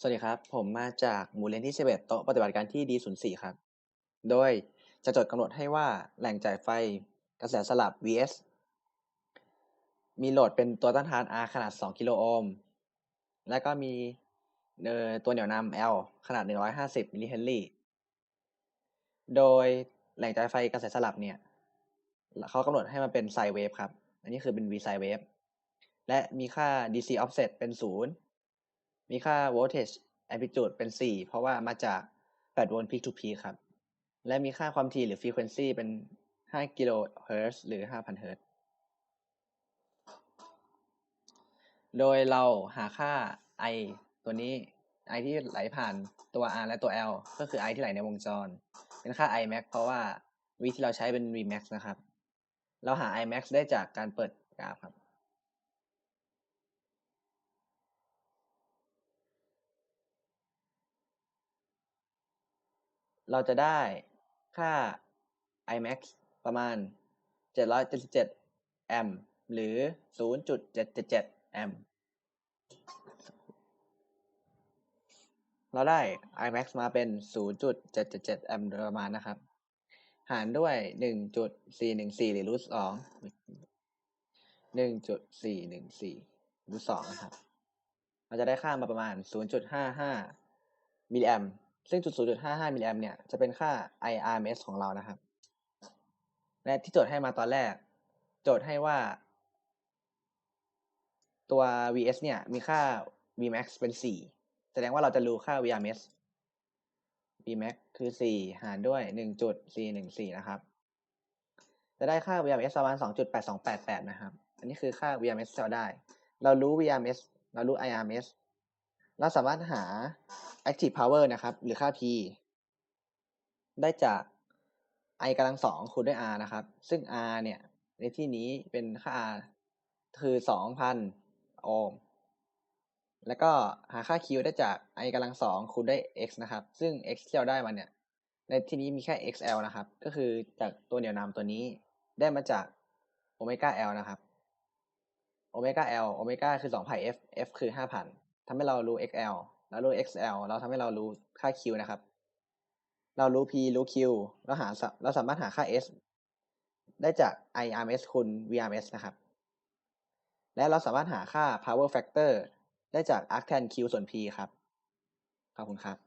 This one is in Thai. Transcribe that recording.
สวัสดีครับ ผมมาจากหมู่เรนที่11โต๊ะปฏิบัติการที่ D04 ครับ โดยจะจดกำหนดให้ว่าแหล่งจ่ายไฟกระแสสลับ Vs มีโหลดเป็นตัวต้านทาน R ขนาด 2 กิโลโอห์ม และก็มีตัวเหนี่ยวนำ L ขนาด 150 มิลลิเฮนรี่ โดยแหล่งจ่ายไฟกระแสสลับเนี่ยเขากำหนดให้มันเป็นไซเวฟครับ อันนี้คือเป็น V ไซเวฟและมีค่า DC offset เป็น 0 มีค่า voltage amplitude เป็น 4 เพราะว่ามาจาก 8 โวลต์ peak to peak ครับ และมีค่าความถี่หรือ frequency เป็น 5 กิโลเฮิรตซ์หรือ 5,000 เฮิรตซ์โดยเราหาค่า I ตัวนี้ I ที่ไหลผ่านตัว R และตัว L ก็คือ I ที่ไหลในวงจร เป็นค่า I max เพราะว่าวิที่เราใช้เป็น V max นะครับ เราหา I max ได้จากการเปิดกราฟครับ เราจะได้ค่า I max ประมาณ 777 แอมป์หรือ 0.777 แอมป์เราได้ I max มาเป็น 0.777 แอมป์โดยประมาณนะครับ หารด้วย 1.414 หรือรูทสอง1.414รูทสองนะครับ เราจะได้ค่ามาประมาณ 0.55 มิลลิแอมป์ ซึ่งจุด 0.55 มิลลิแอมเนี่ยจะเป็นค่า IRMS ของเรานะครับ และที่โจทย์ให้มาตอนแรก โจทย์ให้ว่าตัว VS เนี่ยมีค่า Vmax เป็น 4 แสดงว่าเราจะรู้ค่า VRMS Vmax คือ 4 หารด้วย 1.414 นะครับ จะได้ค่า VRMS ประมาณ 2.8288 นะครับ อันนี้คือค่า VRMS ที่เราได้ เรารู้ VRMS เรารู้ IRMS เราสามารถหา active power นะครับ หรือค่า P ได้จาก I กำลังสองคูณด้วย R นะครับ ซึ่ง R เนี่ย ในที่นี้เป็นค่า R คือ2,000โอห์ม แล้วก็หาค่า Q ได้จาก I กำลังสองคูณด้วย X นะครับ ซึ่ง X ที่เราได้มาเนี่ย ในที่นี้มีแค่ XL นะครับ ก็คือจากตัวเหนี่ยวนำตัวนี้ได้มาจากโอเมก้า L นะครับ โอเมก้า L โอเมก้าคือ2 pi F F คือ 5,000 ทำให้เรารู้ XL แล้วรู้ XL เราทำให้เรารู้ค่า Q นะครับ เรารู้ P รู้ Q เราหาเราสามารถหาค่า S ได้จาก IRMS คูณ VRMS นะครับ และเราสามารถหาค่า power factor ได้จาก arctan Q ส่วน P ครับ ขอบคุณครับ